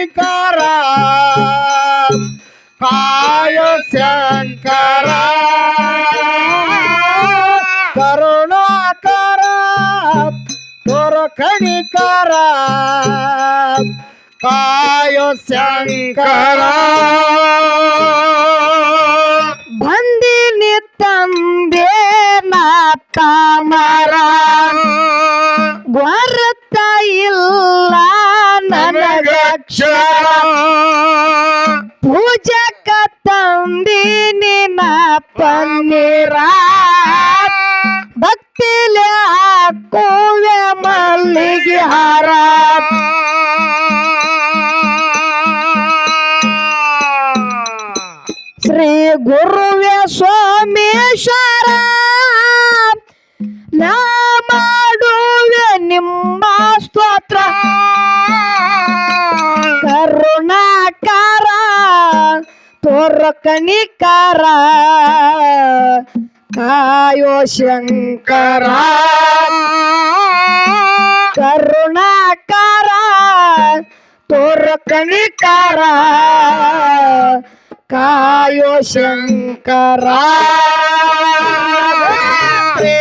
ಕಣಿಕರ ಕಾಯ ಶಂಕರ ಕರುಣಾಕರ ತೋರ ಕಣಿಕರ ಕಾಯ ಶಂಕರ ಬಂದಿನಿ ತಂದೆ ನಾತಾಮರ ಗೊರತ ಇಲ್ಲ ನನಗಕ್ಷರ ಪೂಜಕ ತಂದಿನಿ ನಾ ಪನ್ನೀರ. ಭಕ್ತಿಲೆ ಹಾಕುವೆ ಮಲ್ಲಿಗೆ ಹಾರ. ಶ್ರೀ ಗುರುವೇ ಸೋಮೇಶ್ವರ, ನಾ ಮಾಡುವೆ ನಿಮ್ಮ ಸ್ತೋತ್ರ. ಕರುಣಾಕಾರ ತೋರ ಕಣಿಕಾರ ಕಾಯೋ ಶಂಕರ. ಕರುಣಾಕಾರ ತೋರ ಕಣಿಕಾರ ಕಾಯೋ ಶಂಕರ. ಶ್ರೀ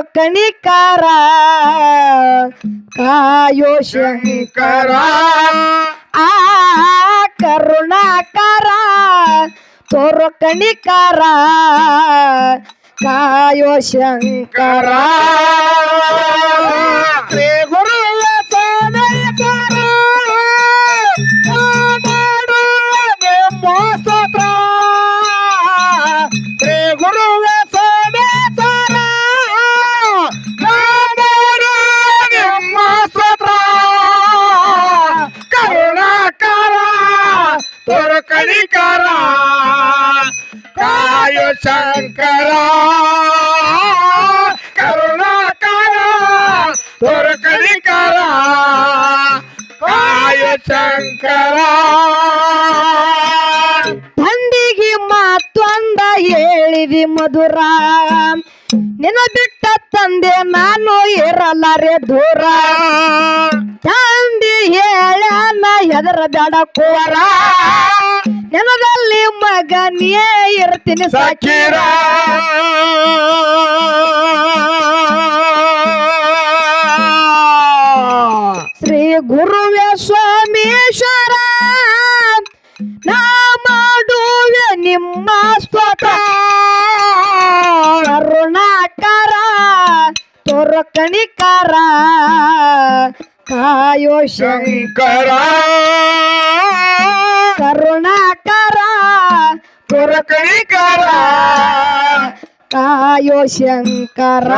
ಕಣಿಕಾರ ಕಾಯೋ ಶಂಕರ. ಆ ಕರುಣಾಕಾರ ತೋರ ಕಣಿಕಾರ ಕಾಯೋ ಶಂಕರ. ಶ್ರೀ ನಾನು ಇರಲಾರೆ ದೂರ. ತಂದಿ ಹೇಳನ ಹೆದರ ಬೇಡ ಕೋರ ನೆನದಲ್ಲಿ ಮಗನೇ ಇರ್ತೀನಿ ಸಾಕೀರ ಶ್ರೀ ಗುರುವೇ ಸ್ವಾಮೀಶ್ವರ, ನಾ ಮಾಡುವೆ ನಿಮ್ಮ ಸ್ತೋತ್ರ ತೋರ ಕಣಿಕಾರ ಕಾಯೋ ಶಂಕರ. ಕರುಣಾಕಾರ ತೋರ ಕಣಿಕಾರ ಕಾಯೋ ಶಂಕರ.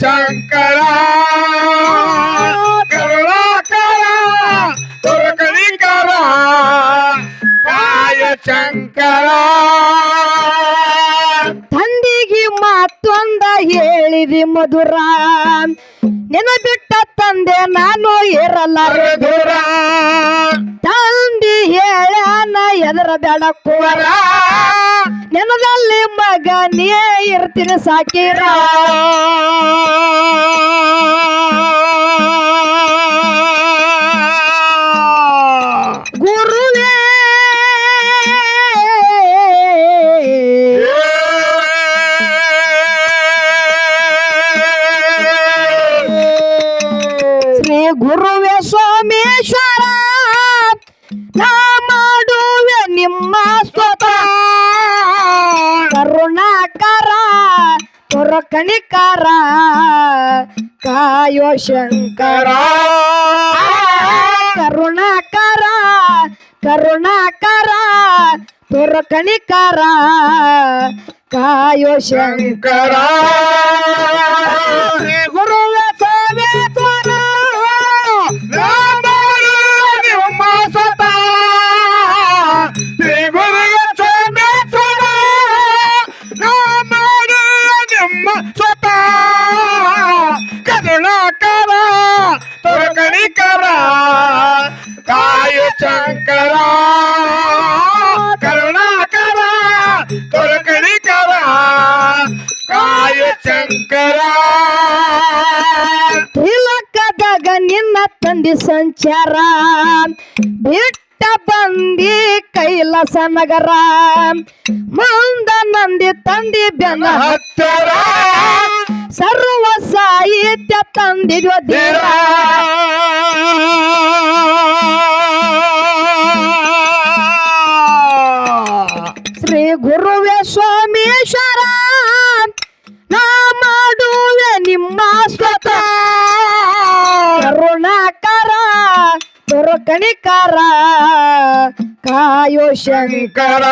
ಶಂಕರ ಕರುಣಾಕರ ತುರ್ಕಣಿಕರ ಕಾಯ ಶಂಕರ ತಂದಿಗೆ ಮತ್ತೊಂದ ಹೇಳಿದಿ ಮಧುರ. ನೆನಬಿಟ್ಟ ತಂದೆ ನಾನು ಇರಲ್ಲ ದೂರ ತಂದಿ ಹೇಳನ ಎದರ ಬೇಡ ಕುವರ. ನೆನದಲ್ಲಿ ಮಗ ನೀ ಇರ್ತೀನಿ ಸಾಕಿರ. ಕಾಯೋ ಶಂಕರ. ಕರುಣಾಕರ ಕರುಣಾಕರ ಕಣಿಕರ ಕಾಯೋ ಶಂಕರ. ಶಂಕರ ಕರುಣಾಕರ ತುರ್ಕಣಿಕರ ಕಾಯ ಶಂಕರ. ತಿಲಕದಾಗ ನಿನ್ನ ತಂದಿ ಸಂಚಾರ, ಬಿಟ್ಟ ಬಂದಿ ಕೈಲಾಸ ನಗರ. ಮುಂದ ನಂದಿ ತಂದಿ ಬೆನ್ನ ಹತ್ತರ. ಸರ್ವ ಸಾಹಿತ್ಯ ತಂದಿದ್ವ ಧೀರ ಗುರುವೇ ಸೋಮೇಶ್ವರ ನಾ ಮಾಡುವೆ ನಿಮ್ಮ ಸ್ವತ. ಕರುಣಾಕರ ಕಣಿಕರ ಕಾಯೋ ಶಂಕರ.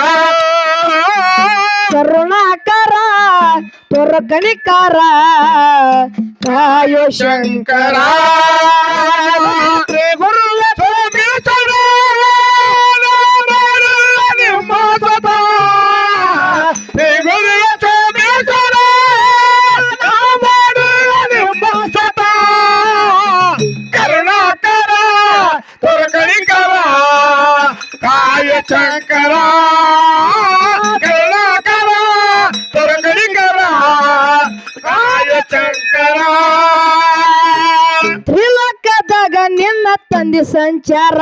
ಕರುಣಾಕರ ಕಣಿಕರ ಕಾಯೋ ಶಂಕರ. ಗುರುವೆ ಕಾಯ ಕರ ತುರ್ಕಣಿಕರ ಕಾಯ ಶಂಕರ ತ್ರಿಲೋಕದಾಗ ನಿನ್ನ ತಂದಿ ಸಂಚಾರ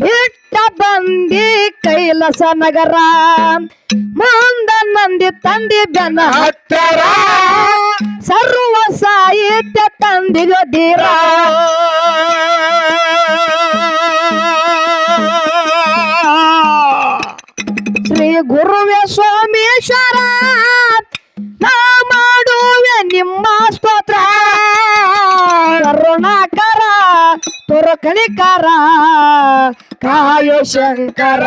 ಬಿಟ್ಟ ಬಂದಿ ಕೈಲಸ ನಗರ. ಮುಂದ ನಂದಿ ತಂದಿ ಬೆನ್ನ ಹತ್ತರ. ಸರ್ವ ಸಾಹಿತ್ಯ ತಂದಿಗ ಧೀರ ತುರಕಣಿಕರ ಕಾಯೋ ಶಂಕರ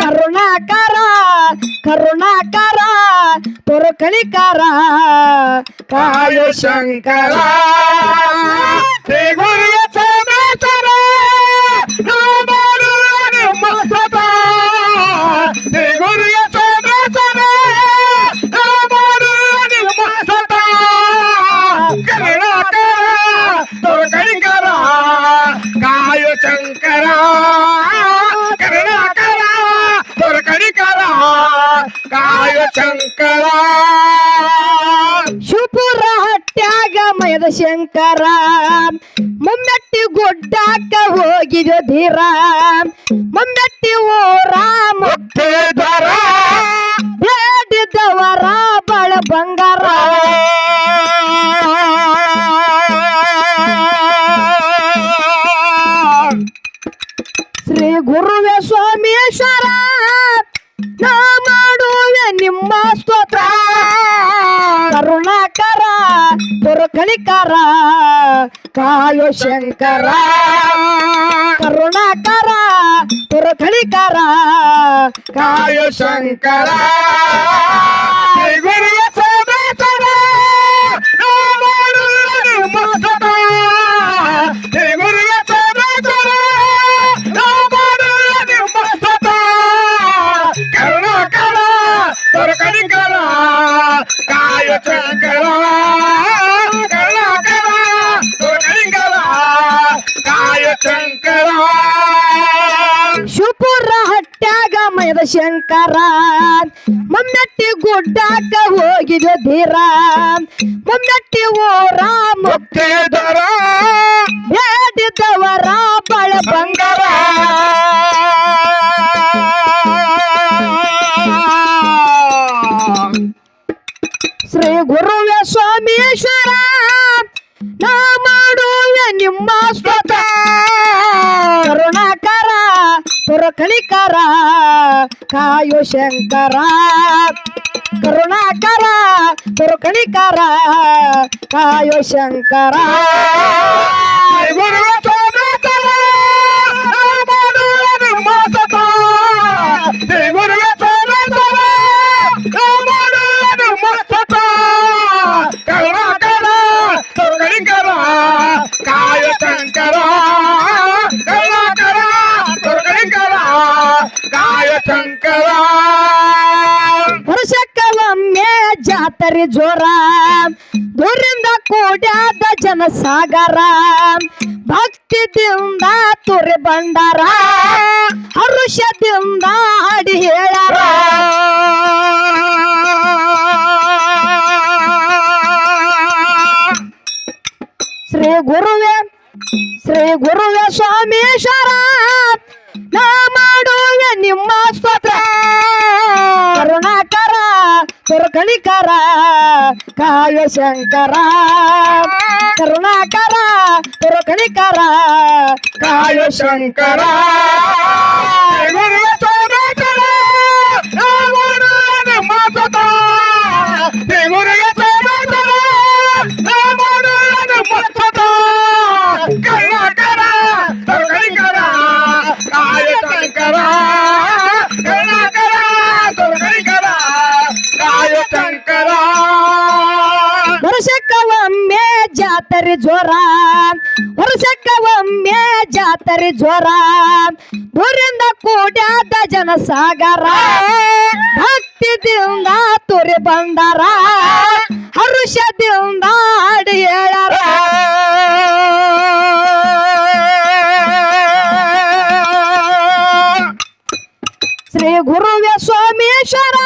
ಕರುಣಾಕರ ಕರುಣಾಕರ ಕಣಿಕಾರ ಕಾಯೋ ಶಂಕರ. ಮಯದ ಶಂಕರ ಮುಮ್ಮೆಟ್ಟಿ ಗುಡ್ಡಾಕ ಹೋಗಿದೆ ಧೀರ ಮುಮ್ಮೆಟ್ಟಿ ಓ ರಾಮ ಬೇಡಿದವರ. ಕಣಿಕರ ಕಾಲು ಶಂಕರ ಕರುಣಾಕರ ತುರು ಕಣಿಕರ ಕಾಲು ಶಂಕರ ಗುರಿಯ ಕರುಣಾಕರ ತುರು ಕಣಿಕರ ಕಾಲು ಶಂಕರ ಶಿವಪುರ ಹಟ್ಟ್ಯಾಗ ಮೈದ ಶಂಕರ. ಮಮ್ಮೆಟ್ಟಿ ಗುಡ್ಡಾಕ ಹೋಗಿದ ಧೀರ. ಮಮ್ಮೆಟ್ಟಿ ಊರ ಮುಕ್ತಿದರ ಬೇಡಿದವರ ಬಳ ಬಂಗಾರ. ಶ್ರೀ ಗುರುವೆ ಸ್ವಾಮೀಶ್ವರ ನಾ ಮಾಡುವೆ ನಿಮ್ಮ ಪುರಕಣಿಕರ ಕಾಯೋ ಶಂಕರ. ಕರುಣಾಕರ ಪುರಕಣಿಕರ ಕಾಯೋ ಶಂಕರ. ಜಾತ್ರೆ ಜೋರ, ದೂರಿಂದ ಕೂಡ್ಯಾದ ಜನಸಾಗರ, ಭಕ್ತಿದಿಂದ ತುರಿ ಬಂಡಾರ, ಹರುಷದಿಂದ ಹಾಡಿ ಹೇಳಾರ. ಶ್ರೀ ಗುರುವೆ ಶ್ರೀ ಗುರುವೆ ಸ್ವಾಮೀಶ್ವರ, ನಾ ಮಾಡುವೆ ನಿಮ್ಮ ಸ್ತೋತ್ರ. ಕರುಣಾಕರ ಕರುಕಣಿಕರ ಕಾಯ ಶಂಕರ ಕರುಣಾಕರ ಕರುಕಣಿಕರ ಕಾಯ ಶಂಕರ. ಜಾತ್ರೆ ವರ್ಷಕ್ಕ ಒಮ್ಮೆ ಜಾತ್ರೆ ಜ್ವರ ಊರಿಂದ ಕೂಡ್ಯಾದ ಜನಸಾಗರ. ಭಕ್ತಿದಿಂದ ತುರಿ ಬಂಡಾರ ಹರುಷದಿಂದ ಹಾಡಿ ಹೇಳರ. ಶ್ರೀ ಗುರುವೆ ಸೋಮೇಶ್ವರ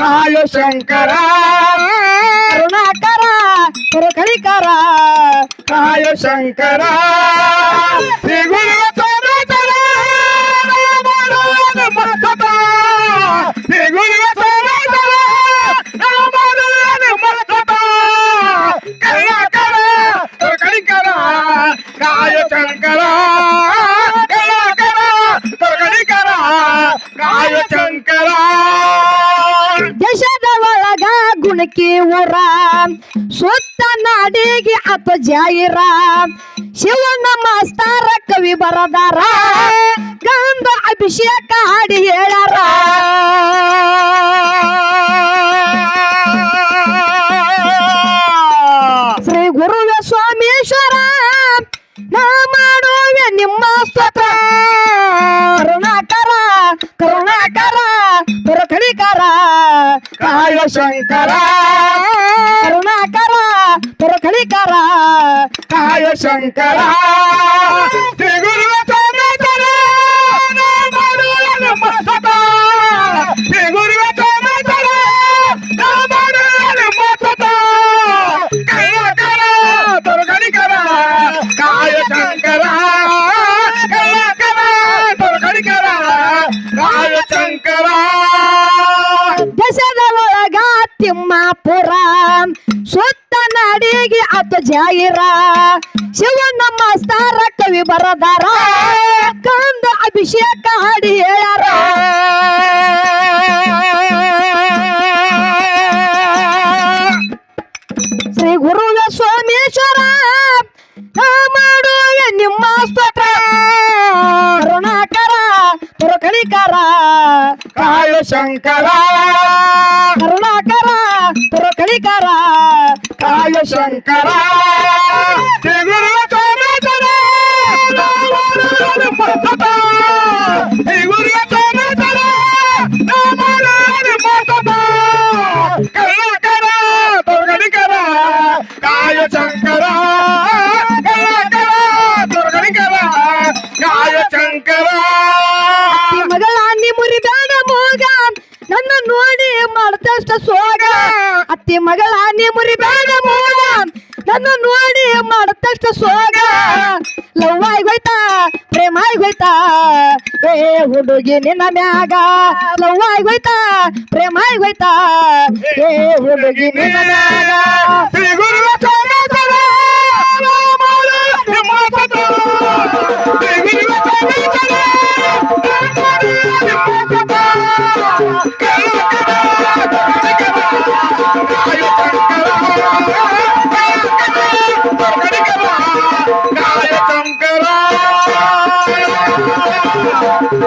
ಕಾಯ ಶಂಕರ ಕರುಣಾಕರ ತುರಕಳಿಕರ ಕಾಯ ಶಂಕರ ಶ್ರೀ ಗುರುವೆ ಗುಣಕಿ ಊರ. ಸುತ್ತ ನಾಡಿಗೆ ಅತ ಜಾಯಿರ ಶಿವನ ಮಾಸ್ತಾರ ಕವಿ ಬರದಾರ. ಗಂಧ ಅಭಿಷೇಕ ಹಾಡಿ ಹೇಳಾರ. ಶ್ರೀ ಗುರುವೆ ಸ್ವಾಮೀಶ್ವರ, ನಾ ಮಾಡುವೆ ನಿಮ್ಮ ಸ್ತೋತ್ರ. ಕರುಣಾಕರ ಕರುಣಾಕರ. ಕಾಯ ಶಂಕರ ಕರುಣಾಕರ ಪುರಕಣಿಕರ ಕಾಯ ಶಂಕರ ಶ್ರೀ ಜಾಯಿರ ಶಿವನ ಮಾಸ್ತಾರ ಕವಿ ಬರದಾರ. ಕಂದ ಅಭಿಷೇಕ ಹಾಡಿ ಹುಡುಗಿ ನಿನ್ನ ಮ್ಯಾಗ ಲವ್ ಆಗೋಯ್ತಾ ಪ್ರೇಮ ಆಗೋಯ್ತಾ ಏ ಹುಡುಗಿ ನಿನ್ನ ಮ್ಯಾಗ Come on!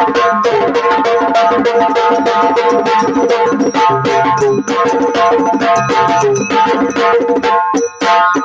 Thank you.